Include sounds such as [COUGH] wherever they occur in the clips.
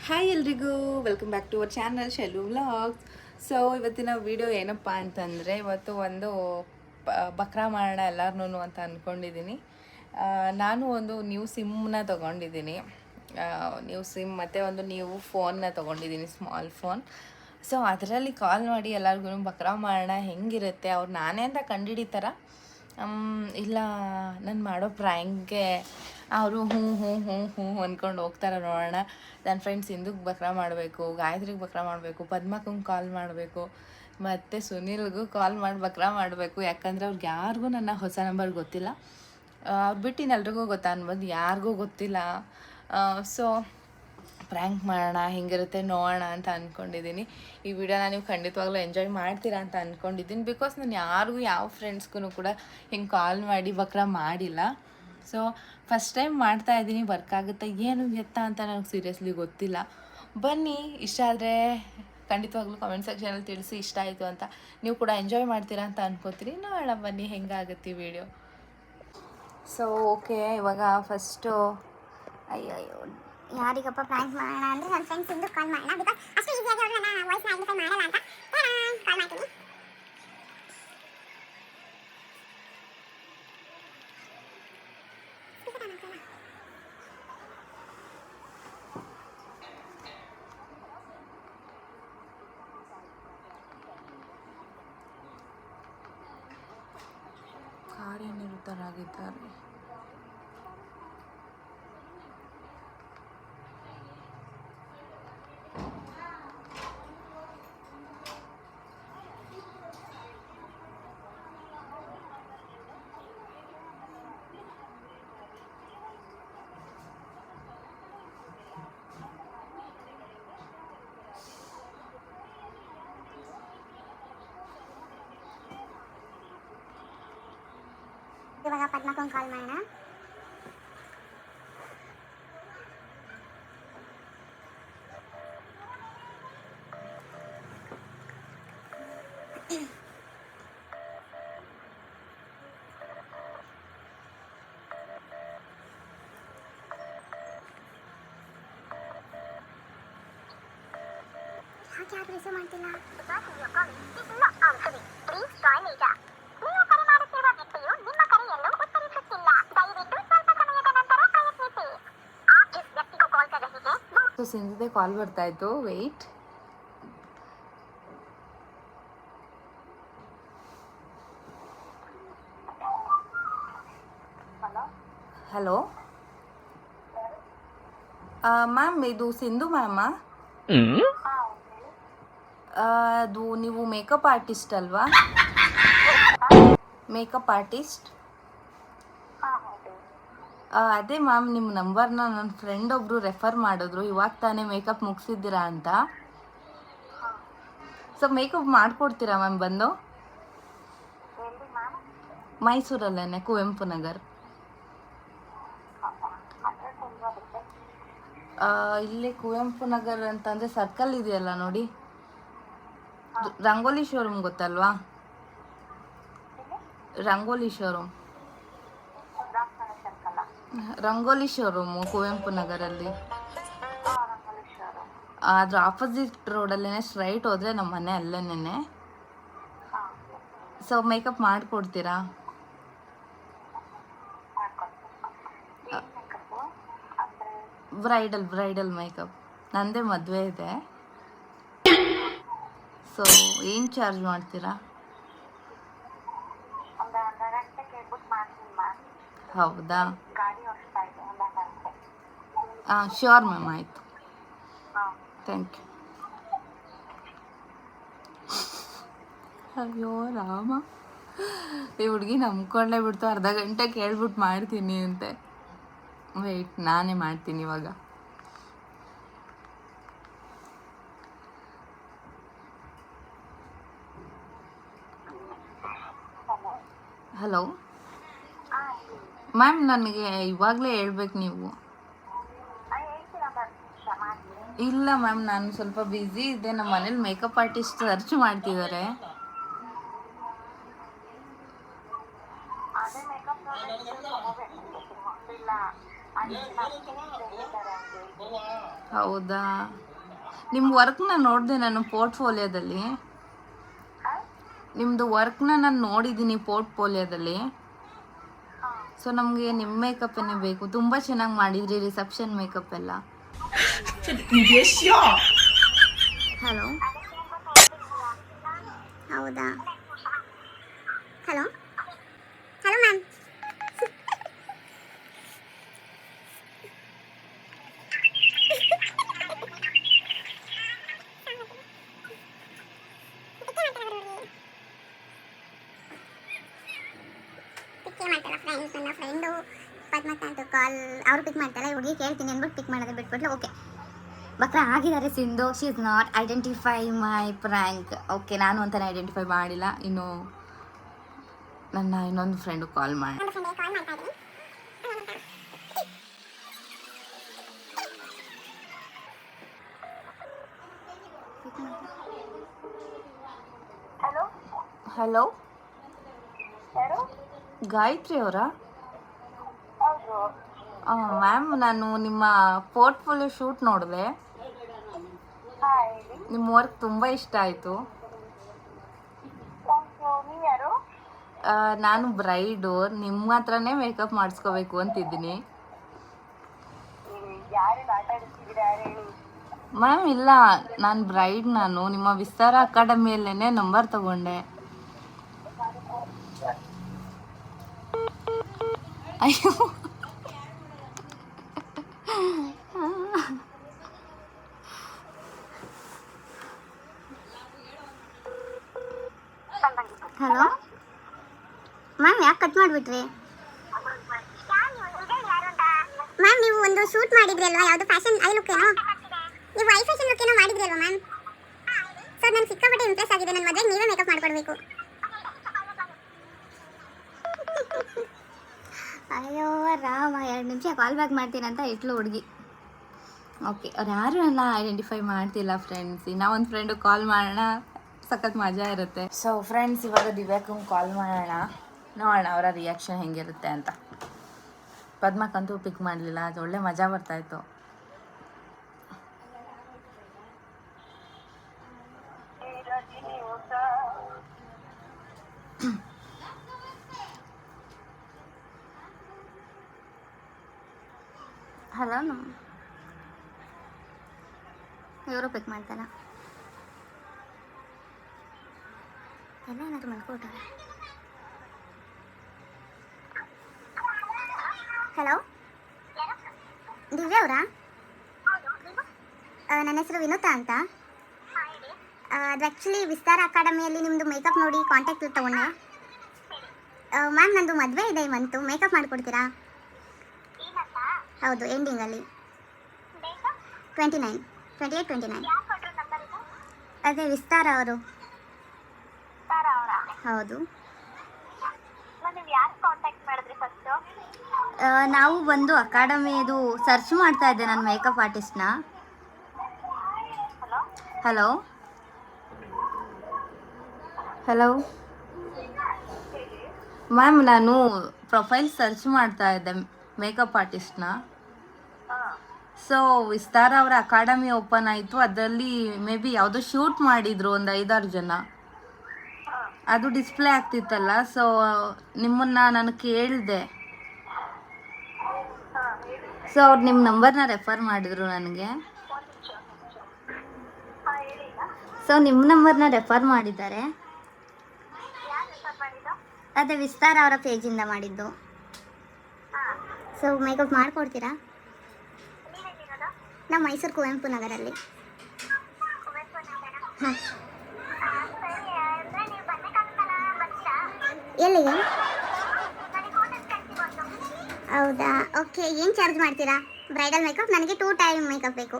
Hi ಎಲ್ರಿಗೂ welcome back to our channel Shelu vlogs so ಇವತ್ತಿನ video ಏನಪ್ಪ ಅಂತಂದರೆ ಇವತ್ತು ಒಂದು ಬಕ್ರಾ ಮಾಡೋಣ ಎಲ್ಲರೂ ಅಂತ ಅಂದ್ಕೊಂಡಿದ್ದೀನಿ ನಾನು ಒಂದು ನ್ಯೂ ಸಿಮ್ನ ತೊಗೊಂಡಿದ್ದೀನಿ ನ್ಯೂ ಸಿಮ್ ಮತ್ತು ಒಂದು ನ್ಯೂ ಫೋನ್ನ ತೊಗೊಂಡಿದ್ದೀನಿ ಸ್ಮಾಲ್ ಫೋನ್ ಸೊ ಅದರಲ್ಲಿ ಕಾಲ್ ಮಾಡಿ ಎಲ್ಲರಿಗೂ ಬಕ್ರಾ ಮಾಡೋಣ ಹೆಂಗಿರುತ್ತೆ ಅವ್ರು ನಾನೇ ಅಂತ ಕಂಡುಹಿಡಿತಾರ ಮ್, ಇಲ್ಲ ನಾನು ಮಾಡೋ ಪ್ರ್ಯಾಂಕ್ಗೆ ಅವರು ಹ್ಞೂ ಹ್ಞೂ ಹ್ಞೂ ಹ್ಞೂ ಅಂದ್ಕೊಂಡು ಹೋಗ್ತಾರೆ ನೋಡೋಣ. ನನ್ನ ಫ್ರೆಂಡ್ಸ್ ಹಿಂದಕ್ಕೆ ಬಕ್ರಾ ಮಾಡಬೇಕು, ಗಾಯತ್ರಿಗೆ ಬಕ್ರಾ ಮಾಡಬೇಕು, ಪದ್ಮಕ್ಕಂಗೆ ಕಾಲ್ ಮಾಡಬೇಕು, ಮತ್ತು ಸುನಿಲ್ಗೂ ಕಾಲ್ ಮಾಡಿ, ಬಕ್ರಾ ಮಾಡಬೇಕು. ಯಾಕಂದರೆ ಅವ್ರಿಗೆ ಯಾರಿಗೂ ನನ್ನ ಹೊಸ ನಂಬರ್ ಗೊತ್ತಿಲ್ಲ. ಅವ್ರು ಬಿಟ್ಟು ಇನ್ನೆಲ್ರಿಗೂ ಗೊತ್ತಾ ಅನ್ಬೋದು ಯಾರಿಗೂ ಗೊತ್ತಿಲ್ಲ. ಸೊ ಪ್ರ್ಯಾಂಕ್ ಮಾಡೋಣ, ಹೆಂಗಿರುತ್ತೆ ನೋಡೋಣ ಅಂತ ಅಂದ್ಕೊಂಡಿದ್ದೀನಿ ಈ ವಿಡಿಯೋನ ನೀವು ಖಂಡಿತವಾಗ್ಲೂ ಎಂಜಾಯ್ ಮಾಡ್ತೀರಾ ಅಂತ ಅಂದ್ಕೊಂಡಿದ್ದೀನಿ ಬಿಕಾಸ್ ನಾನು ಯಾರಿಗೂ, ಯಾವ ಫ್ರೆಂಡ್ಸ್ಗೂ ಕೂಡ ಹಿಂಗೆ ಕಾಲ್ ಮಾಡಿ ಬಕ್ರ ಮಾಡಿಲ್ಲ. ಸೊ ಫಸ್ಟ್ ಟೈಮ್ ಮಾಡ್ತಾ ಇದ್ದೀನಿ ವರ್ಕ್ ಆಗುತ್ತೆ, ಏನು ಎತ್ತ ಅಂತ ನನಗೆ ಸೀರಿಯಸ್ಲಿ ಗೊತ್ತಿಲ್ಲ. ಬನ್ನಿ, ಇಷ್ಟ ಆದರೆ ಖಂಡಿತವಾಗ್ಲೂ ಕಾಮೆಂಟ್ ಸೆಕ್ಷನಲ್ಲಿ ತಿಳಿಸಿ, ಇಷ್ಟ ಆಯಿತು ಅಂತ. ನೀವು ಕೂಡ ಎಂಜಾಯ್ ಮಾಡ್ತೀರಾ ಅಂತ ಅನ್ಕೋತೀರಿ ನೋಡೋಣ ಬನ್ನಿ, ಹೆಂಗಾಗುತ್ತೆ ವಿಡಿಯೋ ಸೊ ಓಕೆ ಇವಾಗ ಫಸ್ಟು ಅಯ್ಯೋ ಅಯ್ಯೋ ಯಾರಿಗಪ್ಪ ಪ್ರ್ಯಾಂಕ್ ಮಾಡೋಣ ಅಂದ್ರೆ ನನ್ನ ಫ್ರೆಂಡ್ಸ್ ಇಂದು ಕಾಲ್ ಮಾಡೋಣ ಬಿಕಾಸ್ ಅಷ್ಟು ಈಸಿಯಾಗಿ ಅವ್ರನ್ನ ವಾಯ್ಸ್ ಐಡೆಂಟಿಫೈ ಮಾಡಲ್ಲ ಅಂತ. ಕಾಲ್ ಮಾಡ್ತೀನಿ. তার আগে তার ಕಾರ್ಯನಿರತರಾಗಿದ್ದಾರೆ ಇವಾಗ ಪದ್ಮಕ್ಕೊಂದು ಕಾಲ್ ಮಾಡೋಣ. ಯಾಕೆ ಯಾರು ರಿಸೀವ್ ಮಾಡ್ತಿಲ್ಲ? ಪ್ಲೀಸ್ ಕಾಲ್ ಈಗ ನೀವು वो ಸೊ ಕಾಲ್ ಬರ್ತಾ ಇತ್ತು ವೆಯ್ಟ್ ಹಲೋ ಮ್ಯಾಮ್ ಇದು ಸಿಂಧು ಮ್ಯಾಮಾ ಅದು ನೀವು ಮೇಕಪ್ ಆರ್ಟಿಸ್ಟ್ ಅಲ್ವಾ? ಮೇಕಪ್ ಆರ್ಟಿಸ್ಟ್ ಅದೇ ಮ್ಯಾಮ್ ನಿಮ್ಮ ನಂಬರ್ನ ನನ್ನ ಫ್ರೆಂಡ್ ಒಬ್ಬರು ರೆಫರ್ ಮಾಡಿದ್ರು. ಇವಾಗ ತಾನೇ ಮೇಕಪ್ ಮುಗಿಸಿದ್ದೀರಾ ಅಂತ. ಸೊ ಮೇಕಪ್ ಮಾಡಿಕೊಡ್ತೀರಾ ಮ್ಯಾಮ್ ಬಂದು? ಮೈಸೂರಲ್ಲೇನೆ, ಕುವೆಂಪು ನಗರ್. ಇಲ್ಲಿ ಕುವೆಂಪು ನಗರ್ ಅಂತಂದರೆ ಸರ್ಕಲ್ ಇದೆಯಲ್ಲ ನೋಡಿ. ರಂಗೋಲಿ ಶೋರೂಮ್ ಗೊತ್ತಲ್ವಾ? ರಂಗೋಲಿ ಶೋರೂಮ್ ರಂಗೋಲಿ ಶೋರೂಮು ಕುವೆಂಪು ನಗರಲ್ಲಿ. ಅದ್ರ ಆಪೋಸಿಟ್ ರೋಡಲ್ಲೇ ಸ್ಟ್ರೈಟ್ ಹೋದರೆ ನಮ್ಮ ಮನೆ ಅಲ್ಲೇನೆ ಸೊ ಮೇಕಪ್ ಮಾಡಿಕೊಡ್ತೀರಾ? ಬ್ರೈಡಲ್ ಬ್ರೈಡಲ್ ಮೇಕಪ್ ನಂದೇ ಮದುವೆ ಇದೆ. ಸೊ ಏನು ಚಾರ್ಜ್ ಮಾಡ್ತೀರಾ? ಹೌದಾ? ಹಾಂ ಶ್ಯೂರ್ ಮ್ಯಾಮ್ ಆಯಿತು. ಥ್ಯಾಂಕ್ ಯು ಅಯ್ಯೋ ರಾಮ. ಈ ಹುಡುಗಿ ನಂಬ್ಕೊಂಡೇ ಬಿಡ್ತು. ಅರ್ಧ ಗಂಟೆ ಕೇಳ್ಬಿಟ್ಟು ಮಾಡ್ತೀನಿ ಅಂತೆ. ವೆಯ್ಟ್ ನಾನೇ ಮಾಡ್ತೀನಿ ಇವಾಗ. ಹಲೋ ಮ್ಯಾಮ್ ನನಗೆ ಇವಾಗಲೇ ಹೇಳ್ಬೇಕು ನೀವು. ಇಲ್ಲ ಮ್ಯಾಮ್ ನಾನು ಸ್ವಲ್ಪ ಬ್ಯುಸಿ ಇದ್ದೆ ನಮ್ಮ ಮನೇಲಿ ಮೇಕಪ್ ಆರ್ಟಿಸ್ಟ್ ಸರ್ಚ್ ಮಾಡ್ತಿದ್ದಾರೆ. ಹೌದಾ? ನಿಮ್ಮ ವರ್ಕ್ನ ನೋಡಿದೆ ನಾನು ಪೋರ್ಟ್ಫೋಲಿಯೋದಲ್ಲಿ ನಿಮ್ಮದು ವರ್ಕ್ನ ನಾನು ನೋಡಿದ್ದೀನಿ ಪೋರ್ಟ್ಫೋಲಿಯೋದಲ್ಲಿ ಸೊ ನಮಗೆ ನಿಮ್ಮ ಮೇಕಪ್ಪನ್ನೇ ಬೇಕು. ತುಂಬ ಚೆನ್ನಾಗಿ ಮಾಡಿದ್ರಿ ರಿಸೆಪ್ಷನ್ ಮೇಕಪ್ ಎಲ್ಲ. ಹಲೋ ಹೌದಾ ಹಲೋ ಹಲೋ ಮ್ಯಾಮ್ ಪಿಕ್ ಮಾಡ್ತಾರ ಫ್ರೆಂಡ್ಸ್ ನನ್ನ ಫ್ರೆಂಡು ಪದ್ಮಕಾಂತ್ ಕಾಲ್ ಅವ್ರು ಪಿಕ್ ಮಾಡ್ತಾರೆ ಹುಡುಗಿ ಕೇಳ್ತೀನಿ ಅಂದ್ಬಿಟ್ಟು ಪಿಕ್ ಮಾಡೋದು ಬಿಟ್ಬಿಟ್ಲು ಓಕೆ ಬಕ್ರ ಆಗಿದ್ದಾರೆ Sindhu she is not identify my prank okay ನಾನು ಅಂತಾನೆ ಐಡೆಂಟಿಫೈ ಮಾಡಿಲ್ಲ. ಇನ್ನು ನನ್ನ ಇನ್ನೊಂದು ಫ್ರೆಂಡು ಕಾಲ್ ಮಾಡಿ. ಹಲೋ ಗಾಯತ್ರಿ ಅವರಾ? ಮ್ಯಾಮ್ ನಾನು ನಿಮ್ಮ ಪೋರ್ಟ್ಫೋಲಿಯೋ ಶೂಟ್ ನೋಡಿದೆ. ನಿಮ್ಮ ವರ್ಕ್ ತುಂಬ ಇಷ್ಟ ಆಯಿತು. ನಾನು ಬ್ರೈಡು ನಿಮ್ಮ ಹತ್ರನೇ ಮೇಕಪ್ ಮಾಡಿಸ್ಕೋಬೇಕು ಅಂತಿದ್ದೀನಿ. ಮ್ಯಾಮ್ ಇಲ್ಲ ನಾನು ಬ್ರೈಡ್ ನಾನು. ನಿಮ್ಮ ವಿಸ್ತಾರ ಅಕಾಡೆಮಿಯಲ್ಲೇ ನಂಬರ್ ತಗೊಂಡೆ. ಅಯ್ಯೋ. ಹಲೋ? ಮ್ಯಾಮ್ ಯಾಕೆ ಕಟ್ ಮಾಡಿಬಿಟ್ರಿ? ಮ್ಯಾಮ್ ನೀವು ಒಂದು ಶೂಟ್ ಮಾಡಿದ್ರಿ ಅಲ್ವಾ? ಯಾವುದು ಫ್ಯಾಷನ್ ಐ ಲುಕ್ ಏನೋ? ನೀವು ಐ ಫ್ಯಾಷನ್ ಲುಕ್ ಏನೋ ಮಾಡಿದ್ರಿ ಅಲ್ವಾ ಮ್ಯಾಮ್ ಸರ್ ನಾನು ಸಿಕ್ಕಾಪಟ್ಟೆ ಇಂಪ್ರೆಸ್ ಆಗಿದೆ ನನ್ನ ಮದುವೆಗೆ ನೀವೇ ಮೇಕಪ್ ಮಾಡ್ಕೊಡ್ಬೇಕು. ಅಯ್ಯೋ ರಾಮ ಎರಡು ನಿಮಿಷ ಕಾಲ್ ಬ್ಯಾಕ್ ಮಾಡ್ತೀನಿ ಅಂತ ಇಟ್ಲು ಹುಡುಗಿ. ಓಕೆ ಅವ್ರು ಯಾರು ನನ್ನ ಐಡೆಂಟಿಫೈ ಮಾಡ್ತಿಲ್ಲ ಫ್ರೆಂಡ್ಸ್ ನಾವೊಂದು ಒಂದು ಫ್ರೆಂಡು ಕಾಲ್ ಮಾಡೋಣ. ಸಖತ್ ಮಜಾ ಇರುತ್ತೆ. ಸೊ ಫ್ರೆಂಡ್ಸ್ ಇವಾಗ ದಿವ್ಯಾಕಂಗೆ ಕಾಲ್ ಮಾಡೋಣ. ನೋಡೋಣ ಅವರ ರಿಯಾಕ್ಷನ್ ಹೆಂಗಿರುತ್ತೆ ಅಂತ. ಪದ್ಮಕ್ಕಂತೂ ಪಿಕ್ ಮಾಡಲಿಲ್ಲ ಅದು ಒಳ್ಳೆ ಮಜಾ ಬರ್ತಾಯಿತ್ತು ಹಲೋ? ಇವರು ಪಿಕ್ ಮಾಡ್ತಾರ? ಎಲ್ಲ ಏನಾದ್ರು ಮಲ್ಕೊಟ್ಟಾರ ಹಲೋ? ದಿವ್ಯ ಅವರಾ? ನನ್ನ ಹೆಸರು ವಿನೂತ ಅಂತ. ಅದು ಆ್ಯಕ್ಚುಲಿ ವಿಸ್ತಾರ ಅಕಾಡೆಮಿಯಲ್ಲಿ ನಿಮ್ಮದು ಮೇಕಪ್ ನೋಡಿ ಕಾಂಟ್ಯಾಕ್ಟ್ ತಗೊಂಡೆ. ಮ್ಯಾಮ್ ನನ್ನದು ಮದುವೆ ಇದೆ ಮಂತು ಮೇಕಪ್ ಮಾಡಿಕೊಡ್ತೀರಾ? ಹೌದು ಎಂಡಿಂಗಲ್ಲಿ twenty nine twenty eight twenty nine ಅದೇ ವಿಸ್ತಾರ ಅವರು. ಹೌದು. ನಾವು ಬಂದು ಅಕಾಡೆಮಿದು ಸರ್ಚ್ ಮಾಡ್ತಾ ಇದ್ದೆ ನನ್ನ ಮೇಕಪ್ ಆರ್ಟಿಸ್ಟ್ನ ಹಲೋ ಹಲೋ ಮ್ಯಾಮ್ ನಾನು ಪ್ರೊಫೈಲ್ ಸರ್ಚ್ ಮಾಡ್ತಾ ಇದ್ದೆ. ಮೇಕಪ್ ಆರ್ಟಿಸ್ಟ್ನ ಸೊ ವಿಸ್ತಾರ ಅವರ ಅಕಾಡೆಮಿ ಓಪನ್ ಆಯಿತು. ಅದರಲ್ಲಿ ಮೇ ಬಿ ಯಾವುದೋ ಶೂಟ್ ಮಾಡಿದ್ರು ಒಂದು ಐದಾರು ಜನ. ಅದು ಡಿಸ್ಪ್ಲೇ ಆಗ್ತಿತ್ತಲ್ಲ. ಸೊ ನಿಮ್ಮನ್ನ ನಾನು ಕೇಳಿದೆ. ಸೊ ಅವ್ರು ನಿಮ್ಮ ನಂಬರ್ನ ರೆಫರ್ ಮಾಡಿದ್ರು ನನಗೆ. ಸೊ ನಿಮ್ಮ ನಂಬರ್ನ ರೆಫರ್ ಮಾಡಿದ್ದಾರೆ. ಅದೇ ವಿಸ್ತಾರ ಅವರ ಪೇಜಿಂದ ಮಾಡಿದ್ದು. ಸೊ ಮೇಕಪ್ ಮಾಡಿಕೊಡ್ತೀರಾ? ನಾವು ಮೈಸೂರು ಕುವೆಂಪು ನಗರಲ್ಲಿ. ಹಾಂ ಎಲ್ಲಿಗೆ? ಹೌದಾ? ಓಕೆ ಏನು ಚಾರ್ಜ್ ಮಾಡ್ತೀರಾ? ಬ್ರೈಡಲ್ ಮೇಕಪ್ ನನಗೆ ಟೂ ಟೈಮ್ ಮೇಕಪ್ ಬೇಕು.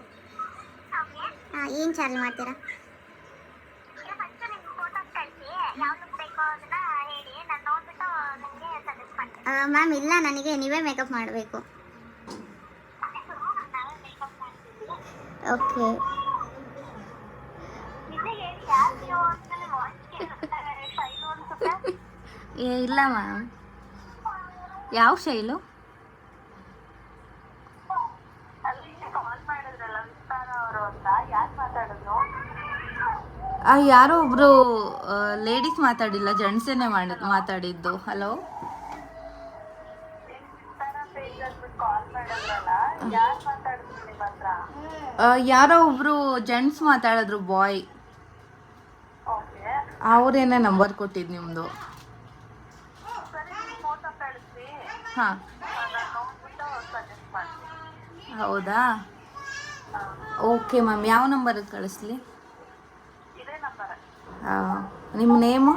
ಹಾಂ ಏನು ಚಾರ್ಜ್ ಮಾಡ್ತೀರಾ? ಮ್ಯಾಮ್, ಇಲ್ಲ, ನನಗೆ ನೀವೇ ಮೇಕಪ್ ಮಾಡಬೇಕು. ಓಕೆ ಏ, ಇಲ್ಲ, ಮ್ಯಾಮ್. ಯಾವ ಶೈಲು? ಯಾರೋ ಒಬ್ರು ಲೇಡೀಸ್ ಮಾತಾಡಿಲ್ಲ ಜೆಂಟ್ಸೇನೆ ಮಾಡ, ಮಾತಾಡಿದ್ದು. ಹಲೋ ಯಾರೋ ಒಬ್ರು ಜೆಂಟ್ಸ್ ಮಾತಾಡಿದ್ರು ಬಾಯ್ ಅವ್ರೇನೆ ನಂಬರ್ ಕೊಟ್ಟಿದ್ದು ನಿಮ್ಮದು ಹಾಂ. ಹೌದಾ? ಓಕೆ ಮ್ಯಾಮ್ ಯಾವ ನಂಬರ್ ಕಳಿಸ್ಲಿ? ನಿಮ್ಮ ನೇಮು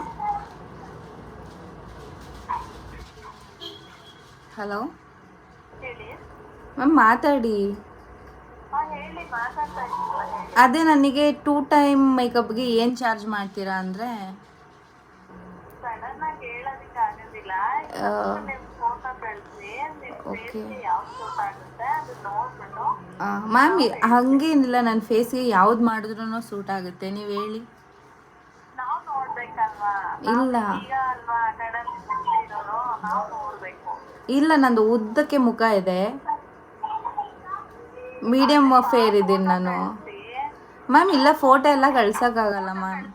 ಹಲೋ ಮ್ಯಾಮ್ ಮಾತಾಡಿ ಹಾ ಹೇಳಿ ಮಾತಾಡ್ತಾ ಇದ್ದೀವಲ್ಲ ಹೇಳಿ ಅದೇ ನನಗೆ ಟೂ ಟೈಮ್ ಮೇಕಪ್ಗೆ ಏನು ಚಾರ್ಜ್ ಮಾಡ್ತೀರಾ ಅಂದರೆ ಮ್ಯಾಮ್ ಹಾಗೇನಿಲ್ಲ ನನ್ನ ಫೇಸ್ಗೆ ಯಾವ್ದು ಮಾಡಿದ್ರೂ ಸೂಟ್ ಆಗುತ್ತೆ. ನೀವು ಹೇಳಿ. ಇಲ್ಲ. ಇಲ್ಲ ನಂದು ಉದ್ದಕ್ಕೆ ಮುಖ ಇದೆ. ಮೀಡಿಯಮ್ ಫೇರ್ ಇದ್ದೀನಿ ನಾನು. ಮ್ಯಾಮ್ ಇಲ್ಲ ಫೋಟೋ ಎಲ್ಲ ಕಳ್ಸೋಕ್ಕಾಗಲ್ಲ ಮ್ಯಾಮ್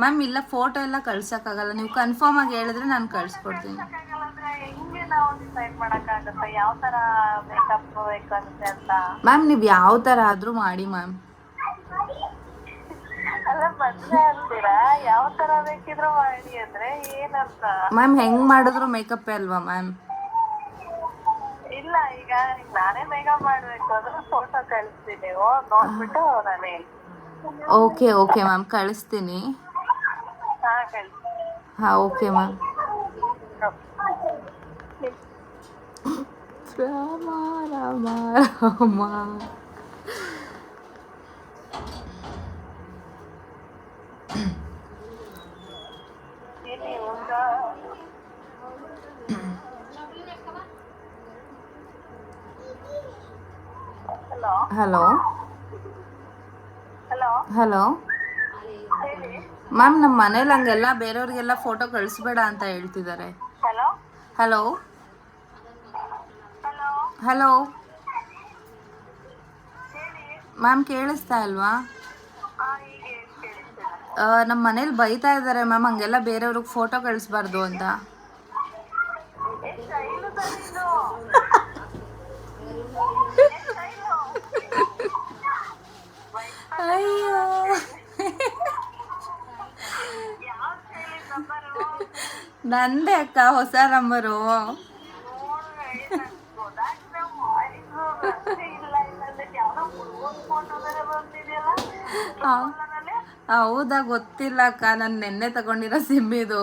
ಮ್ಯಾಮ್ ಇಲ್ಲ ಫೋಟೋ ಎಲ್ಲ ಕಳ್ಸೋಕ್ಕಾಗಲ್ಲ. ನೀವು ಕನ್ಫರ್ಮ್ ಆಗಿ ಹೇಳಿದ್ರೆ ನಾನು ಕಳಿಸ್ಕೊಡ್ತೀನಿ. ಮೇಕಪ್ ಮ್ಯಾಮ್ ನೀವು ಯಾವ ಥರ ಆದರೂ ಮಾಡಿ ಮ್ಯಾಮ್ ಮ್ಯಾಮ್ ಹೆಂಗೆ ಮಾಡಿದ್ರು ಮೇಕಪ್ಪೇ ಅಲ್ವಾ ಮ್ಯಾಮ್ ನಾನೇ ಮೇಕಪ್ ಮಾಡ್ಬೇಕು ಅಂದ್ರೆ ಫೋಟೋ ಕಳಿಸ್ತೀನಿ. ನೋಡ್ಬಿಟ್ಟು ನಾನು. ಓಕೆ ಓಕೆ ಮ್ಯಾಮ್ ಕಳಿಸ್ತೀನಿ. ಹಾ ಕಳಿಸಿ ಹಾಂ okay ma'am Rama Rama Rama. Hello. Hello. Ma'am ನಮ್ಮ ಮನೇಲಿ ಹಂಗೆಲ್ಲ ಬೇರೆಯವ್ರಿಗೆಲ್ಲ ಫೋಟೋ ಕಳಿಸ್ಬೇಡ ಅಂತ ಹೇಳ್ತಿದ್ದಾರೆ. ಹಲೋ. ಹಲೋ. ಮ್ಯಾಮ್ ಕೇಳಿಸ್ತಾ ಕೇಳಿಸ್ತಿದೆ ನಮ್ಮ ಮನೇಲಿ ಬೈತಾ ಇದ್ದಾರೆ ಮ್ಯಾಮ್ ಹಂಗೆಲ್ಲ ಬೇರೆಯವ್ರಿಗೆ ಫೋಟೋ ಕಳಿಸ್ಬಾರ್ದು ಅಂತ ಏ ಸ್ಟೈಲು ಸರ್ ಇದು ಏ ಸ್ಟೈಲು ಅಯ್ಯೋ ಯಾವ ಸ್ಟೈಲ್ ನಂಬರು ನಂದೇ ಅಕ್ಕ ಹೊಸ ನಂಬರು ಹೌದಾ ಗೊತ್ತಿಲ್ಲ ಅಕ್ಕ. ನಾನು ನಿನ್ನೆ ತಗೊಂಡಿರೋ ಸಿಮ್ ಇದು.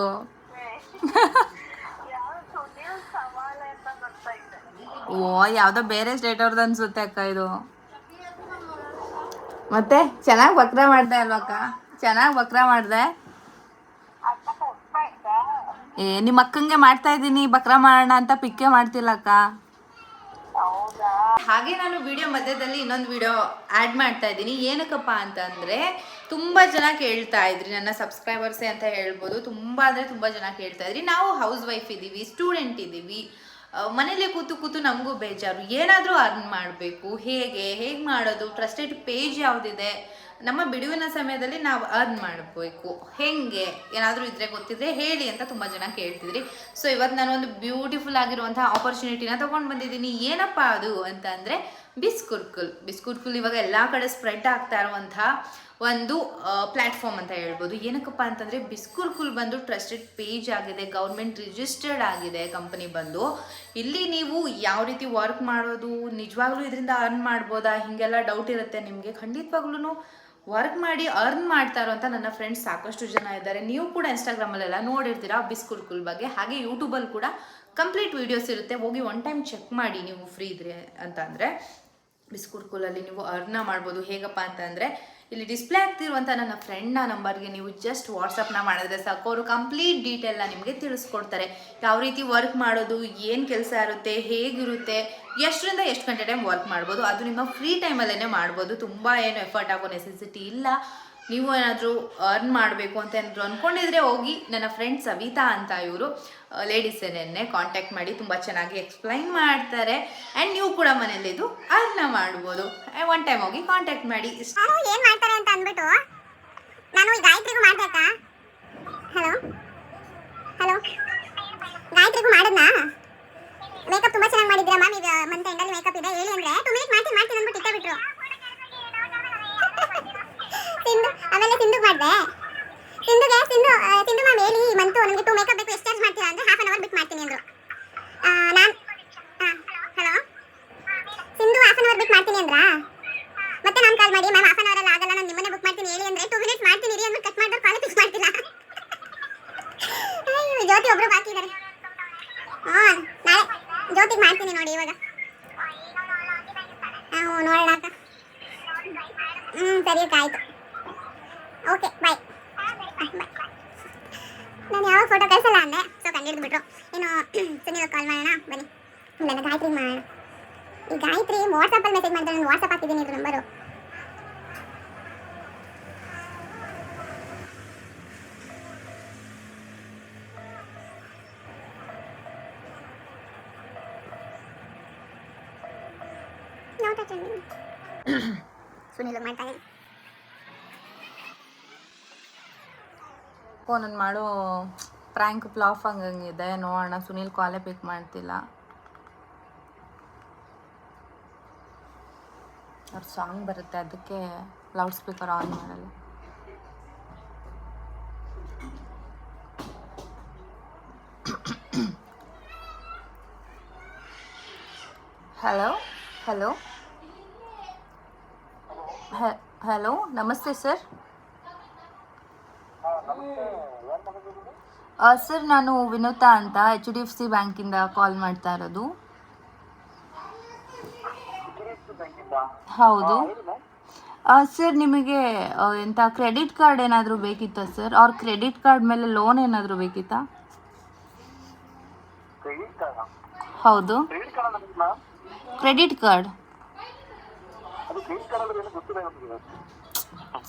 ಓ ಯಾವುದೋ ಬೇರೆ ಸ್ಟೇಟ್ ಅವ್ರದ್ದು ಅನ್ಸುತ್ತೆ ಅಕ್ಕ ಇದು. ಮತ್ತೆ ಚೆನ್ನಾಗಿ ವಕ್ರ ಮಾಡ್ದೆ ಅಲ್ವಾ ಅಕ್ಕ? ಚೆನ್ನಾಗಿ ವಕ್ರ ಮಾಡ್ದೆ. ಏ ನಿಮ್ಮ ಅಕ್ಕಂಗೆ ಮಾಡ್ತಾ ಇದ್ದೀನಿ ಬಕ್ರ ಮಾಡೋಣ ಅಂತ ಪಿಕ್ಕೆ ಮಾಡ್ತಿಲ್ಲಕ್ಕ ಹೌದಾ? ಹಾಗೆ ನಾನು ವಿಡಿಯೋ ಮಧ್ಯದಲ್ಲಿ ಇನ್ನೊಂದು ವಿಡಿಯೋ ಆ್ಯಡ್ ಮಾಡ್ತಾ ಇದ್ದೀನಿ. ಏನಕ್ಕಪ್ಪ ಅಂತಂದರೆ ತುಂಬ ಜನ ಕೇಳ್ತಾ ಇದ್ರಿ ನನ್ನ ಸಬ್ಸ್ಕ್ರೈಬರ್ಸೇ ಅಂತ ಹೇಳ್ಬೋದು. ತುಂಬ ಅಂದರೆ ತುಂಬ ಜನ ಕೇಳ್ತಾ ಇದ್ರಿ. ನಾವು ಹೌಸ್ ವೈಫ್ ಇದ್ದೀವಿ ಸ್ಟೂಡೆಂಟ್ ಇದ್ದೀವಿ. ಮನೇಲಿ ಕೂತು ಕೂತು ನಮಗೂ ಬೇಜಾರು. ಏನಾದರೂ ಅರ್ನ್ ಮಾಡಬೇಕು. ಹೇಗೆ ಹೇಗೆ ಮಾಡೋದು? ಟ್ರಸ್ಟೆಡ್ ಪೇಜ್ ಯಾವುದಿದೆ? ನಮ್ಮ ಬಿಡುವಿನ ಸಮಯದಲ್ಲಿ ನಾವು ಅರ್ನ್ ಮಾಡಬೇಕು. ಹೆಂಗೆ? ಏನಾದರೂ ಇದ್ರೆ ಗೊತ್ತಿದ್ರೆ ಹೇಳಿ ಅಂತ ತುಂಬ ಜನ ಕೇಳ್ತಿದ್ರಿ. ಸೊ ಇವತ್ತು ನಾನು ಒಂದು ಬ್ಯೂಟಿಫುಲ್ ಆಗಿರುವಂಥ ಆಪರ್ಚುನಿಟಿನ ತಗೊಂಡು ಬಂದಿದ್ದೀನಿ. ಏನಪ್ಪ ಅದು ಅಂತ ಅಂದರೆ ಬಿಸ್ಕುರ್ಕುಲ್ ಬಿಸ್ಕುರ್ಕುಲ್ ಇವಾಗ ಎಲ್ಲ ಕಡೆ ಸ್ಪ್ರೆಡ್ ಆಗ್ತಾ ಇರುವಂಥ ಒಂದು ಪ್ಲ್ಯಾಟ್ಫಾರ್ಮ್ ಅಂತ ಹೇಳ್ಬೋದು. ಏನಕ್ಕಪ್ಪ ಅಂತಂದರೆ ಬಿಸ್ಕುರ್ಕುಲ್ ಬಂದು ಟ್ರಸ್ಟೆಡ್ ಪೇಜ್ ಆಗಿದೆ ಗೌರ್ಮೆಂಟ್ ರಿಜಿಸ್ಟರ್ಡ್ ಆಗಿದೆ ಕಂಪನಿ ಬಂದು. ಇಲ್ಲಿ ನೀವು ಯಾವ ರೀತಿ ವರ್ಕ್ ಮಾಡೋದು, ನಿಜವಾಗ್ಲೂ ಇದರಿಂದ ಅರ್ನ್ ಮಾಡ್ಬೋದಾ? ಹೀಗೆಲ್ಲ ಡೌಟ್ ಇರುತ್ತೆ ನಿಮಗೆ. ಖಂಡಿತವಾಗ್ಲೂ ವರ್ಕ್ ಮಾಡಿ ಅರ್ನ್ ಮಾಡ್ತಾರೋ ಅಂತ ನನ್ನ ಫ್ರೆಂಡ್ಸ್ ಸಾಕಷ್ಟು ಜನ ಇದ್ದಾರೆ. ನೀವು ಕೂಡ ಇನ್ಸ್ಟಾಗ್ರಾಮಲ್ಲೆಲ್ಲ ನೋಡಿರ್ತೀರಾ ಬಿಸ್ಕುರ್ಕುಲ್ ಬಗ್ಗೆ. ಹಾಗೆ ಯೂಟ್ಯೂಬಲ್ಲಿ ಕೂಡ ಕಂಪ್ಲೀಟ್ ವೀಡಿಯೋಸ್ ಇರುತ್ತೆ. ಹೋಗಿ ಒನ್ ಟೈಮ್ ಚೆಕ್ ಮಾಡಿ ನೀವು ಫ್ರೀ ಇದ್ರೆ ಅಂತ ಅಂದರೆ ಬಿಸ್ಕುಟ್ ಕೂಲಲ್ಲಿ ನೀವು ಅರ್ನ ಮಾಡ್ಬೋದು. ಹೇಗಪ್ಪ ಅಂತಂದರೆ ಇಲ್ಲಿ ಡಿಸ್ಪ್ಲೇ ಆಗ್ತಿರುವಂಥ ನನ್ನ ಫ್ರೆಂಡ್ನ ನಂಬರ್ಗೆ ನೀವು ಜಸ್ಟ್ ವಾಟ್ಸಪ್ನ ಮಾಡಿದ್ರೆ ಸಾಕು. ಅವರು ಕಂಪ್ಲೀಟ್ ಡೀಟೇಲ್ನ ನಿಮಗೆ ತಿಳಿಸ್ಕೊಡ್ತಾರೆ. ಯಾವ ರೀತಿ ವರ್ಕ್ ಮಾಡೋದು, ಏನು ಕೆಲಸ ಇರುತ್ತೆ, ಹೇಗಿರುತ್ತೆ, ಎಷ್ಟರಿಂದ ಎಷ್ಟು ಗಂಟೆ ಟೈಮ್ ವರ್ಕ್ ಮಾಡ್ಬೋದು, ಅದು ನಿಮ್ಮ ಫ್ರೀ ಟೈಮಲ್ಲೇ ಮಾಡ್ಬೋದು. ತುಂಬ ಏನು ಎಫರ್ಟ್ ಆಗೋ ನೆಸೆಸಿಟಿ ಇಲ್ಲ. ನೀವು ಏನಾದರೂ ಅರ್ನ್ ಮಾಡಬೇಕು ಅಂತ ಏನಾದರೂ ಅಂದ್ಕೊಂಡಿದ್ರೆ ಹೋಗಿ ನನ್ನ ಫ್ರೆಂಡ್ ಸವಿತಾ ಅಂತ ಇವರು ಲೇಡೀಸನ್ನೇ ಕಾಂಟ್ಯಾಕ್ಟ್ ಮಾಡಿ ತುಂಬ ಚೆನ್ನಾಗಿ ಎಕ್ಸ್ಪ್ಲೈನ್ ಮಾಡ್ತಾರೆ. ಆ್ಯಂಡ್ ನೀವು ಕೂಡ ಮನೇಲಿದ್ದು ಅರ್ನ ಮಾಡ್ಬೋದು. ಒನ್ ಟೈಮ್ ಹೋಗಿ ಕಾಂಟ್ಯಾಕ್ಟ್ ಮಾಡಿ. ನಾನು ಏನ್ ಮಾಡ್ತಾರೆ ಅಂತ ಅಂದ್ಬಿಟ್ಟು? ನಾನು ಈ ಗಾಯತ್ರಿಗೂ ಮಾಡಬೇಕಾ? ಹಲೋ? ಹಲೋ? ಗಾಯತ್ರಿಗೂ ಮಾಡೋಣ ಮೇಕಪ್ ತುಂಬಾ ಚೆನ್ನಾಗಿ ಮಾಡಿದ್ದೀರಾ ಮ್ಯಾಮ್ ಈಗ ಮಂತ್ ಎಂಡಲ್ಲಿ ಮೇಕಪ್ ಇದೆ. ಹೇಳಿ ಅಂದ್ರೆ. ಟು ಮಿನಿಟ್ ಮಾಡ್ತೀನಿ ಮಾಡ್ತೀನಿ ಅಂದ್ಬಿಟ್ಟು ಬಿಟ್ರು. ಆಮೇಲೆ ಸಿಂಧು ಮಾಡಿದೆ ಸಿಂಧುಗೆ ಸಿಂಧು ಆ, ಸಿಂಧು ಮ್ಯಾಮ್ ಹೇಳಿ ಈ ಮಂತು ನನಗೆ ಟೂ ಮೇಕಪ್ ಬೇಕು ಎಷ್ಟು ಚಾರ್ಜ್ ಮಾಡ್ತೀರಾ ಅಂದ್ರೆ ಹಾಫ್ ಅನ್ ಅವರ್ ಬಿಟ್ಟು ಮಾಡ್ತೀನಿ ಅಂದ್ರು ನಾನು hello Sindhu half an hour ಬಿಟ್ಟು ಮಾಡ್ತೀನಿ ಅಂದ್ರಾ ಮತ್ತೆ ನಾನು ಕಾಲ್ ಮಾಡಿ ಮ್ಯಾಮ್ ಹಾಫ್ ಅನ್ ಅವರ್ ಅಲ್ಲಿ ಆಗಲ್ಲ ನಾನು ನಿಮ್ಮನ್ನೇ ಬುಕ್ ಮಾಡ್ತೀನಿ ಹೇಳಿ ಅಂದ್ರೆ ಟೂ ಮಿನಿಟ್ಸ್ ಮಾಡ್ತೀನಿ ರೀ ಅಂದ್ಬಿಟ್ಟು ಕಟ್ ಮಾಡಿದ್ರೆ ಕಾಲ್ ಪಿಕ್ ಮಾಡ್ತಿಲ್ಲ ಅಯ್ಯೋ, ಜ್ಯೋತಿ ಒಬ್ರು ಬಾಕಿ ಇದ್ದಾರೆ ಹಾ ನಾಳೆ ಜ್ಯೋತಿಗೆ ಮಾಡ್ತೀನಿ ನೋಡಿ ಇವಾಗ ಹ್ಞೂ ನೋಡೋಣ ಅಕ್ಕ ಹ್ಞೂ ಸರಿ ಅಕ್ಕ ಆಯ್ತು ಓಕೆ ಬಾಯ್ ನಾನು ಯಾವಾಗ ಫೋಟೋ ಕಳಿಸಲ್ಲ ಅಂದೆ ಸೊ ಕಂಡಿಡ್ದು ಬಿಟ್ರು ಇನ್ನು ಸುನೀಲ್ ಕಾಲ್ ಮಾಡೋಣ ಬನ್ನಿ ಇಲ್ಲ ಗಾಯತ್ರಿ ಮಾಡೋಣ ಈ ಗಾಯತ್ರಿ ವಾಟ್ಸಪ್ಪಲ್ಲಿ ಮೆಸೇಜ್ ಮಾಡಿದ್ರೆ ನಾನು ವಾಟ್ಸಪ್ ಹಾಕಿದ್ದೀನಿ ಇದ್ರ ನಂಬರು ಸುನೀಲ್ ಮಾಡ್ತಾನೆ ನಾನು ಮಾಡೋ ಪ್ರ್ಯಾಂಕ್ ಫ್ಲಾಫ್ ಹಂಗಂಗಿದೆ. ನೋಡೋಣ ಸುನೀಲ್ ಕಾಲೇ ಪಿಕ್ ಮಾಡ್ತಿಲ್ಲ. ಅವ್ರ ಸಾಂಗ್ ಬರುತ್ತೆ, ಅದಕ್ಕೆ ಲೌಡ್ ಸ್ಪೀಕರ್ ಆನ್ ಮಾಡಲ್ಲ. ಹಲೋ ಹಲೋ ಹಲೋ ನಮಸ್ತೆ ಸರ್. ಸರ್ ನಾನು ವಿನೋತಾ ಅಂತ ಎಚ್ ಡಿ ಎಫ್ ಸಿ ಬ್ಯಾಂಕಿಂದ ಕಾಲ್ ಮಾಡ್ತಾ ಇರೋದು. ಹೌದು. ಸರ್ ನಿಮಗೆ ಎಂತ ಎಂಥ ಕ್ರೆಡಿಟ್ ಕಾರ್ಡ್ ಏನಾದರೂ ಬೇಕಿತ್ತಾ ಸರ್? ಅವ್ರ ಕ್ರೆಡಿಟ್ ಕಾರ್ಡ್ ಮೇಲೆ ಲೋನ್ ಏನಾದರೂ ಬೇಕಿತ್ತಾ? ಹೌದು. ಕ್ರೆಡಿಟ್ ಕಾರ್ಡ್ ಅಂದ್ರೆ ಕ್ರೆಡಿಟ್ ಕಾರ್ಡ್ ಅದು ಕ್ರೆಡಿಟ್ ಕಾರ್ಡ್ ಅಂದ್ರೆ ಏನು ಗೊತ್ತಿಲ್ಲ ನಮಗೆ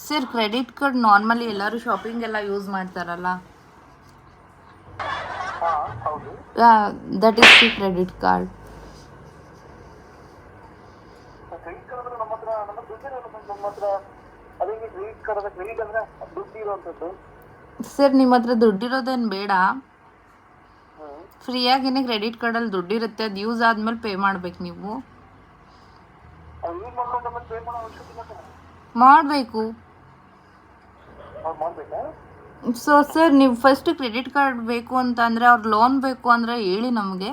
ಸರ್ ಕ್ರೆಡಿಟ್ ಕಾರ್ಡ್ ನಾರ್ಮಲಿ ಎಲ್ಲರೂ ಶಾಪಿಂಗ್ ಎಲ್ಲ ಯೂಸ್ ಮಾಡ್ತಾರಲ್ಲ? That is the credit card sir ನಿಮ್ಮ ಹತ್ರ ದುಡ್ಡಿರೋದೇನು ಬೇಡ. ಫ್ರೀಯಾಗಿನೇ ಕ್ರೆಡಿಟ್ ಕಾರ್ಡಲ್ಲಿ ದುಡ್ಡಿರುತ್ತೆ ಅದು ಯೂಸ್ ಆದಮೇಲೆ ಪೇ ಮಾಡ್ಬೇಕು ನೀವು ಅದು ಯೂಸ್ ಮಾಡ್ಕೊಂಡು ಮತ್ತೆ ಪೇ ಮಾಡೋ ಅವಶ್ಯಕತೆ ಇಲ್ಲ ತಾನೆ? ಮಾಡಬೇಕು. ಸೊ ಸರ್ ನೀವು ಫಸ್ಟ್ ಕ್ರೆಡಿಟ್ ಕಾರ್ಡ್ ಬೇಕು ಅಂತ ಅಂದರೆ ಅವ್ರು ಲೋನ್ ಬೇಕು ಅಂದರೆ ಹೇಳಿ ನಮಗೆ.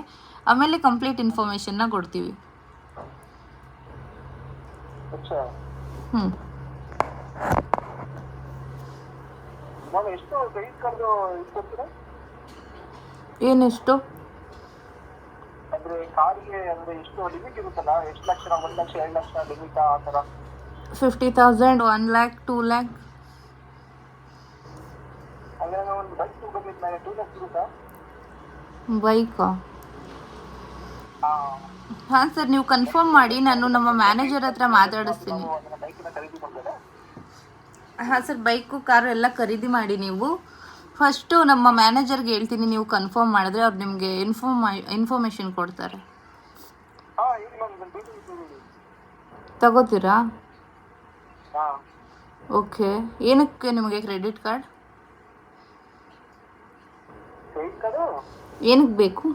ಆಮೇಲೆ ಕಂಪ್ಲೀಟ್ ಇನ್ಫಾರ್ಮೇಷನ್ನ ಕೊಡ್ತೀವಿ. ಹ್ಞೂ ಏನೆಷ್ಟು ಅಂದ್ರೆ ಕಾರಿಗೆ ಅಂದ್ರೆ ಎಷ್ಟು ಲಿಮಿಟ್ ಇರುತ್ತಲ್ಲ? ಎಷ್ಟು ಲಕ್ಷ ಒಂದು ಲಕ್ಷ ಎರಡು ಲಕ್ಷ ಲಿಮಿಟ್ ಆ ಥರ? Fifty thousand one lakh two lakh ಒಂದು ಬೈಕ್ ತಗೊಂಡಿದ್ದು ನಾನು ಟೂ ಲ್ಯಾಕ್ಸ್ ಇರುತ್ತಾ? ಬೈಕಾ ಹಾ. ಸರ್ ನೀವು ಕನ್ಫರ್ಮ್ ಮಾಡಿ ನಾನು ನಮ್ಮ ಮ್ಯಾನೇಜರ್ ಹತ್ರ ಮಾತಾಡಿಸ್ತೀನಿ. ಹಾಂ ಸರ್ ಬೈಕು ಕಾರು ಎಲ್ಲ ಖರೀದಿ ಮಾಡಿ ನೀವು. ಫಸ್ಟು ನಮ್ಮ ಮ್ಯಾನೇಜರ್ಗೆ ಹೇಳ್ತೀನಿ ನೀವು ಕನ್ಫರ್ಮ್ ಮಾಡಿದ್ರೆ ಅವ್ರು ನಿಮಗೆ ಇನ್ಫಾರ್ಮ್ ಇನ್ಫಾರ್ಮೇಶನ್ ಕೊಡ್ತಾರೆ. ತಗೋತೀರಾ? ಹಾ. ಓಕೆ. ಏನಕ್ಕೆ ನಿಮಗೆ ಕ್ರೆಡಿಟ್ ಕಾರ್ಡ್ ಏನಕ್ಕೆ ಬೇಕು?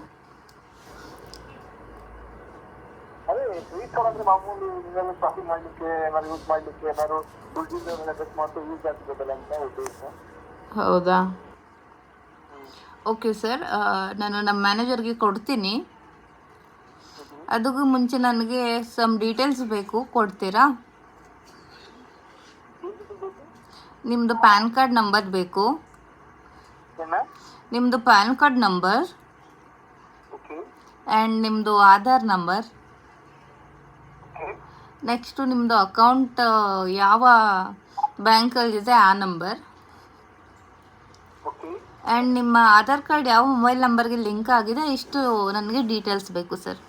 ಹೌದಾ? ಓಕೆ ಸರ್ ನಾನು ನಮ್ಮ ಮ್ಯಾನೇಜರ್ಗೆ ಕೊಡ್ತೀನಿ. ಅದಕ್ಕೂ ಮುಂಚೆ ನನಗೆ ಸಮ್ ಡೀಟೇಲ್ಸ್ ಬೇಕು. ಕೊಡ್ತೀರಾ? ನಿಮ್ಮದು ಪ್ಯಾನ್ ಕಾರ್ಡ್ ನಂಬರ್ ಬೇಕು. ನಿಮ್ಮದು ಪ್ಯಾನ್ ಕಾರ್ಡ್ ನಂಬರ್ ಆ್ಯಂಡ್ ನಿಮ್ಮದು ಆಧಾರ್ ನಂಬರ್ ನೆಕ್ಸ್ಟು ನಿಮ್ಮದು ಅಕೌಂಟ್ ಯಾವ ಬ್ಯಾಂಕಲ್ಲಿದೆ ಆ ನಂಬರ್ ಆ್ಯಂಡ್ ನಿಮ್ಮ ಆಧಾರ್ ಕಾರ್ಡ್ ಯಾವ ಮೊಬೈಲ್ ನಂಬರ್ಗೆ ಲಿಂಕ್ ಆಗಿದೆ? ಇಷ್ಟು ನನಗೆ ಡೀಟೇಲ್ಸ್ ಬೇಕು ಸರ್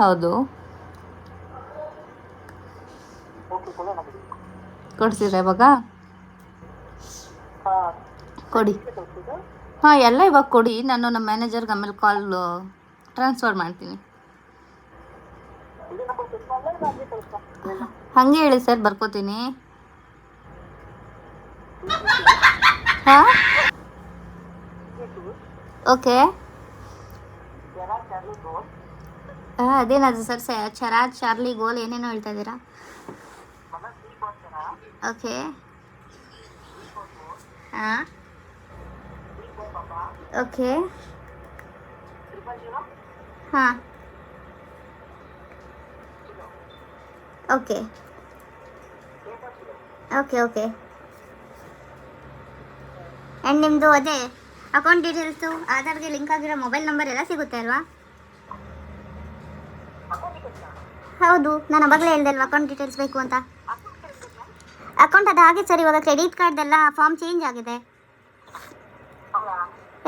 ಹೌದಾ? ಕೊಡ್ತೀರಾ ಇವಾಗ? ಕೊಡಿ. ಹಾಂ ಎಲ್ಲ ಇವಾಗ ಕೊಡಿ. ನಾನು ನಮ್ಮ ಮ್ಯಾನೇಜರ್ಗೆ ಆಮೇಲೆ ಕಾಲ್ ಟ್ರಾನ್ಸ್ಫರ್ ಮಾಡ್ತೀನಿ. ಹಾಗೆ ಹೇಳಿ ಸರ್ ಬರ್ಕೋತೀನಿ. ಹಾಂ ಓಕೆ ಹಾಂ, ಅದೇನದು ಸರ್ ಚರಾಜ್ ಚಾರ್ಲಿ ಗೋಲ್ ಏನೇನೋ ಹೇಳ್ತಾ ಇದ್ದೀರಾ? ಓಕೆ ಹಾಂ. ಓಕೆ ಹಾಂ. ಓಕೆ ಓಕೆ ಓಕೆ ಆ್ಯಂಡ್ ನಿಮ್ಮದು ಅದೇ ಅಕೌಂಟ್ ಡೀಟೇಲ್ಸು ಆಧಾರ್ಗೆ ಲಿಂಕ್ ಆಗಿರೋ ಮೊಬೈಲ್ ನಂಬರ್ ಎಲ್ಲ ಸಿಗುತ್ತೆ ಅಲ್ವಾ? ಹೌದು, ನಾನು ಅವಾಗಲೇ ಹೇಳ್ದೆ ಅಲ್ವಾ ಅಕೌಂಟ್ ಡೀಟೇಲ್ಸ್ ಬೇಕು ಅಂತ. ಅಕೌಂಟ್ ಅದು ಹಾಗೆ ಸರ್, ಇವಾಗ ಕ್ರೆಡಿಟ್ ಕಾರ್ಡ್ದೆಲ್ಲ ಫಾರ್ಮ್ ಚೇಂಜ್ ಆಗಿದೆ.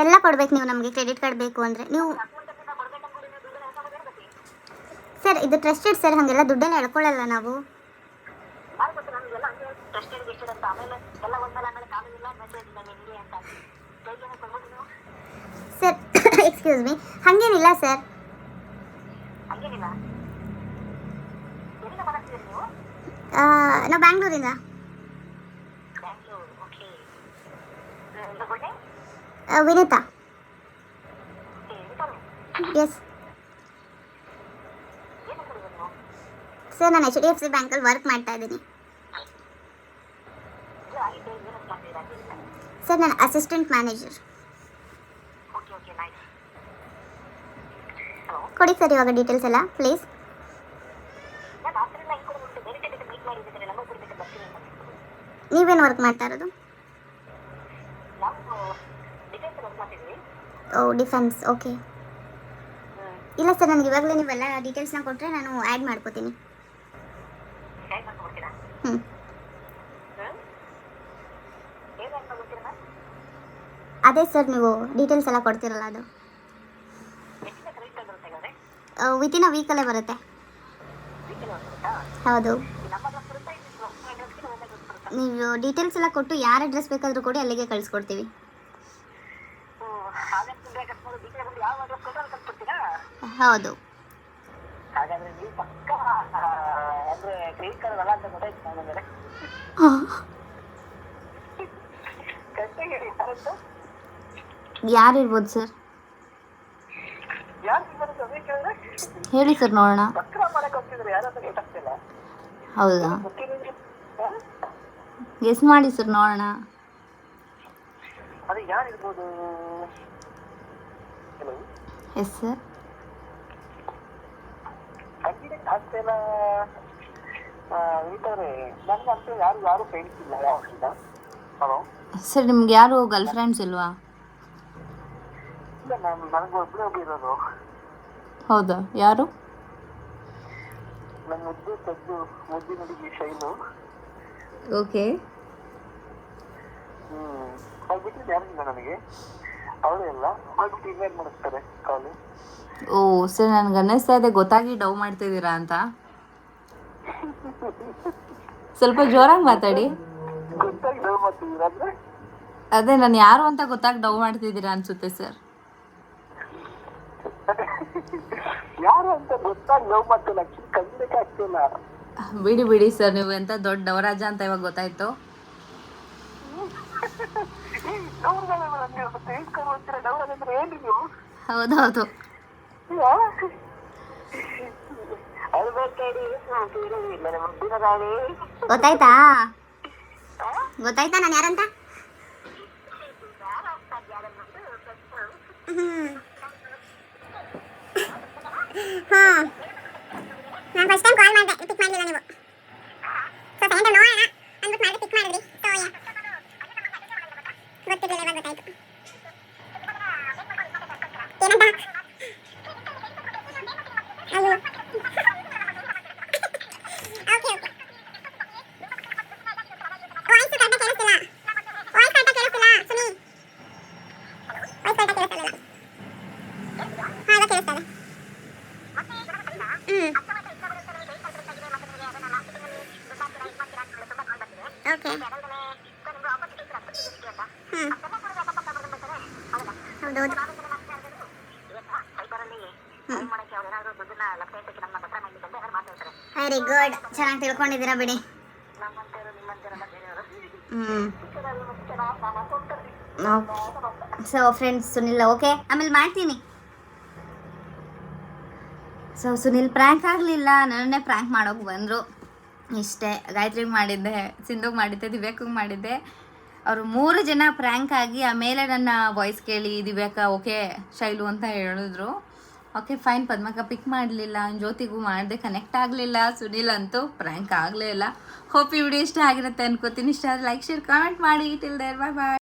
ಎಲ್ಲ ಕೊಡ್ಬೇಕು ನೀವು ನಮಗೆ ಕ್ರೆಡಿಟ್ ಕಾರ್ಡ್ ಬೇಕು ಅಂದರೆ. ನೀವು ಸರ್ ಇದು ಟ್ರಸ್ಟೆಡ್ ಸರ್ ಹಾಗೆಲ್ಲ ದುಡ್ಡೆಲ್ಲ ಎಳ್ಕೊಳ್ಳಲ್ಲ ನಾವು. ಸರ್ ಎಕ್ಸ್ಕ್ಯೂಸ್ ಮೀ ಹಂಗೇನಿಲ್ಲ ಸರ್ ನಾವು? ಬ್ಯಾಂಗ್ಳೂರಿಂದ ವಿನೀತಾ. ಎಸ್ ಸರ್ ನಾನು ಎಚ್ ಡಿ ಎಫ್ ಸಿ ಬ್ಯಾಂಕಲ್ಲಿ ವರ್ಕ್ ಮಾಡ್ತಾ ಇದ್ದೀನಿ. ಸರ್ ನಾನು ಅಸಿಸ್ಟೆಂಟ್ ಮ್ಯಾನೇಜರ್ ಕೊಡಿ ಸರ್ ಇವಾಗ ಡೀಟೇಲ್ಸ್ ಎಲ್ಲ ಪ್ಲೀಸ್ ನೀವೇನು ವರ್ಕ್ ಮಾಡ್ತಾ ಇರೋದು? ಓ ಡಿಫೆನ್ಸ್ ಓಕೆ ಇಲ್ಲ ಸರ್ ನನಗೆ ಇವಾಗಲೇ ನೀವೆಲ್ಲ ಡೀಟೇಲ್ಸ್ನ ಕೊಟ್ಟರೆ ನಾನು ಆ್ಯಡ್ ಮಾಡ್ಕೋತೀನಿ. ಅದೇ ಸರ್ ನೀವು ಡೀಟೇಲ್ಸ್ ಎಲ್ಲ ಕೊಡ್ತೀರಲ್ಲ ಅದು. ವಿತಿನ್ ಅ ವೀಕಲ್ಲೇ ಬರುತ್ತೆ. ಹೌದು. ನೀವು ಡೀಟೇಲ್ಸ್ ಎಲ್ಲ ಕೊಟ್ಟು ಯಾರ ಅಡ್ರೆಸ್ ಬೇಕಾದರೂ ಕೊಡಿ ಅಲ್ಲಿಗೆ ಕಳಿಸ್ಕೊಡ್ತೀವಿ. ಹೌದು. ಹಾಗಾದ್ರೆ ಯಾರು ಇರ್ಬೋದು ಸರ್? ಹೇಳಿ ಸರ್ ನೋಡೋಣ. ಹೌದಾ? ಎಸ್ ಗೆಸ್ ಮಾಡಿ ಸರ್ ನೋಡೋಣ. ಎಸ್ ಸರ್ ಸರ್ ನಿಮ್ಗೆ ಯಾರು ಗರ್ಲ್ ಫ್ರೆಂಡ್ಸ್ ಇಲ್ವಾ? ಇಲ್ಲ ನಾನು ನನಗೆ ಹೌದಾ? ಯಾರು? ನನ್ನ ಮುದ್ದು ತೆಗೆದು ಮುದ್ದಿನ ಹುಡುಗಿ ಶೈಲು. ಓಕೆ. ಹ್ಮ್ ಅವ್ರು ಬಿಟ್ಟಿದ್ದು ಯಾರಿಲ್ಲ ನನಗೆ? ಅವಳೇ ಮಾಡಿಸ್ತಾರೆ ಕಾಲು ಓ ಸರ್ ನನಗೆ ಅನ್ನಿಸ್ತಾ ಇದೆ ಗೊತ್ತಾಗಿ ಡವ್ ಮಾಡ್ತಿದ್ದೀರಾ ಅಂತ. ಸ್ವಲ್ಪ ಜೋರಾಗಿ ಮಾತಾಡಿ. ಗೊತ್ತಾಗಿ ಡೌ ಮಾಡ್ತಿದ್ದೀರ ಅಂದ್ರೆ? ಅದೇ ನಾನು ಯಾರು ಅಂತ ಗೊತ್ತಾಗಿ ಡವ್ ಮಾಡ್ತಿದ್ದೀರಾ ಅನ್ಸುತ್ತೆ ಸರ್. [LAUGHS] ಯಾರು ಅಂತ ಗೊತ್ತಾಗಿ ಲವ್ ಮತ್ತೆ ಲಕ್ಷ್ಮಿ ಕಲಿಲಿಕ್ಕೆ ಆಗ್ತಿಲ್ಲ ಬಿಡಿ ಬಿಡಿ ಸರ್ ನೀವು ಎಂತ ದೊಡ್ಡ ನವರಾಜ ಅಂತ ಇವಾಗ ಗೊತ್ತಾಯ್ತು? [LAUGHS] ಹೌದೌದು. ಗೊತ್ತಾಯ್ತಾ ಗೊತ್ತಾಯ್ತಾ? ನಾನು ಯಾರಂತ? ಹಾಂ. ನಾನು ಫಸ್ಟ್ ಟೈಮ್ ಕಾಲ್ ಮಾಡಿದೆ ಪಿಕ್ ಮಾಡಲಿಲ್ಲ ನೀವು. ಸೊ ಸೆಕೆಂಡ್ ಟೈಮ್ ನೋಡೋಣ, ಅಂದ್ಬಿಟ್ಟು ಮಾಡಿದ್ರೆ ಪಿಕ್ ಮಾಡಿದ್ರಿ ಸೊ ಯಾ ಗೊತ್ತಿರಲಿಲ್ಲ ಇವಾಗ ಗೊತ್ತಾಯ್ತು. ಏನಂತ ಅಯ್ಯೋ ಓಕೆ ಓಕೆ ವಾಯ್ಸ್ ಕರೆಕ್ಟಾಗಿ ಕೇಳಿಸ್ತಿಲ್ಲ ವಾಯ್ಸ್ ಕರೆಕ್ಟಾಗಿ ಕೇಳಿಸ್ತಿಲ್ಲ ಸುನಿ ವಾಯ್ಸ್ ಕರೆಕ್ಟಾಗಿ ಕೇಳಿಸ್ತಿಲ್ಲ ಹಾಂ ಇವಾಗ ಕೇಳಿಸ್ತದೆ ಹ್ಞೂ ಓಕೆ ಹೌದೌದು ವೆರಿ ಗುಡ್ ಚೆನ್ನಾಗಿ ತಿಳ್ಕೊಂಡಿದ್ದೀರಾ ಬಿಡಿ. ಸೊ ಫ್ರೆಂಡ್ಸ್ ಸುನಿಲ್ ಓಕೆ ಆಮೇಲೆ ಮಾಡ್ತೀನಿ. ಸೊ ಸುನಿಲ್ ಪ್ರ್ಯಾಂಕ್ ಆಗಲಿಲ್ಲ. ನನ್ನೇ ಪ್ರ್ಯಾಂಕ್ ಮಾಡೋಕೆ ಬಂದರು. ಇಷ್ಟೇ. ಗಾಯತ್ರಿಗೆ ಮಾಡಿದ್ದೆ, ಸಿಂಧುಗೆ ಮಾಡಿದ್ದೆ ದಿವ್ಯಾಕಿಗೆ ಮಾಡಿದ್ದೆ. ಅವರು ಮೂರು ಜನ ಪ್ರ್ಯಾಂಕ್ ಆಗಿ ಆಮೇಲೆ ನನ್ನ ವಾಯ್ಸ್ ಕೇಳಿ ದಿವ್ಯಾಕ ಓಕೆ, ಶೈಲು ಅಂತ ಹೇಳಿದ್ರು. ಓಕೆ ಫೈನ್ ಪದ್ಮಕ ಪಿಕ್ ಮಾಡಲಿಲ್ಲ. ಜ್ಯೋತಿಗೂ ಮಾಡಿದೆ ಕನೆಕ್ಟ್ ಆಗಲಿಲ್ಲ. ಸುನಿಲ್ ಅಂತೂ ಪ್ರ್ಯಾಂಕ್ ಆಗಲೇ ಇಲ್ಲ. ಹೋಪ್ ಈ ವಿಡಿಯೋ ಇಷ್ಟ ಆಗಿರುತ್ತೆ ಅನ್ಕೋತೀನಿ. ಇಷ್ಟ ಆದರೆ ಲೈಕ್ ಶೇರ್ ಕಾಮೆಂಟ್ ಮಾಡಿ. Till there bye bye